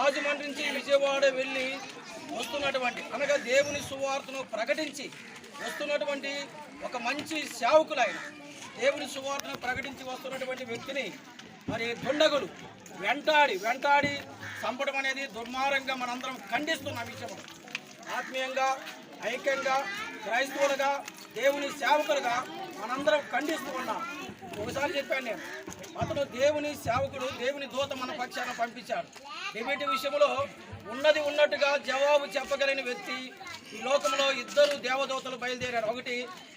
రాజమండ్రి నుంచి విజయవాడ వెళ్ళి వస్తున్నటువంటి అనగా దేవుని సువార్తను ప్రకటించి వస్తున్నటువంటి ఒక మంచి సేవకులైన దేవుని సువార్తను ప్రకటించి వస్తున్నటువంటి వ్యక్తిని మరి దుండగులు వెంటాడి వెంటాడి చంపడం అనేది దుర్మార్గంగా మనందరం ఖండిస్తున్న విషయంలో. ఆత్మీయంగా ఐక్యంగా క్రైస్తవులుగా దేవుని సేవకులుగా మనందరం ఖండిస్తూ ఉన్నాం. ఒకసారి చెప్పాను నేను అతను దేవుని సేవకుడు దేవుని దూత మన పక్షాన పంపించాడు డిబేట్ విషయంలో ఉన్నది ఉన్నట్టుగా జవాబు చెప్పగలిగిన వ్యక్తి ఈ లోకంలో ఇద్దరు దేవదూతలు బయలుదేరారు. ఒకటి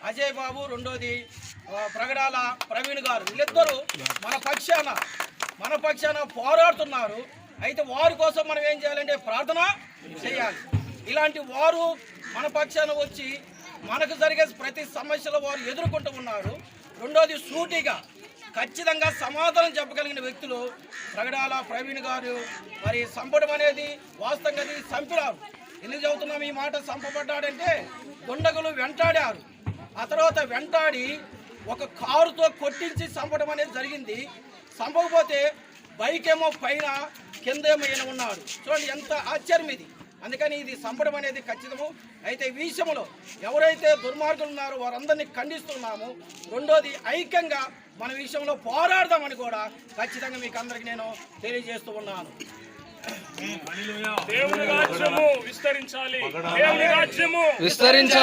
అజయ్ బాబు రెండోది ప్రగడాల ప్రవీణ్ గారు. వీళ్ళిద్దరూ మన పక్షాన మన పక్షాన పోరాడుతున్నారు. అయితే వారి కోసం మనం ఏం చేయాలంటే ప్రార్థన చేయాలి. ఇలాంటి వారు మన పక్షాన వచ్చి మనకు జరిగే ప్రతి సమస్యలు వారు ఎదుర్కొంటూ ఉన్నారు. రెండోది సూటిగా ఖచ్చితంగా సమాధానం చెప్పగలిగిన వ్యక్తులు ప్రగడాల ప్రవీణ్ గారు. మరి చంపడం అనేది వాస్తవంగా అది చంపినారు ఎందుకు చెబుతున్నాం? ఈ మాట చంపబడ్డాడంటే దుండగులు వెంటాడారు. ఆ తర్వాత వెంటాడి ఒక కారుతో కొట్టించి చంపడం అనేది జరిగింది. చంపకపోతే బైక్ ఏమో పైన కిందేమో ఈయన ఉన్నాడు. చూడండి ఎంత ఆశ్చర్యం ఇది. అందుకని ఇది చంపడం అనేది ఖచ్చితము. అయితే ఈ విషయంలో ఎవరైతే దుర్మార్గులు ఉన్నారో వారందరినీ ఖండిస్తున్నాము. రెండోది ఐక్యంగా మన విషయంలో పోరాడదామని కూడా ఖచ్చితంగా మీకు అందరికి నేను తెలియజేస్తూ ఉన్నాను. దేవుని రాజ్యము విస్తరించాలి. దేవుని రాజ్యము విస్తరించాలి.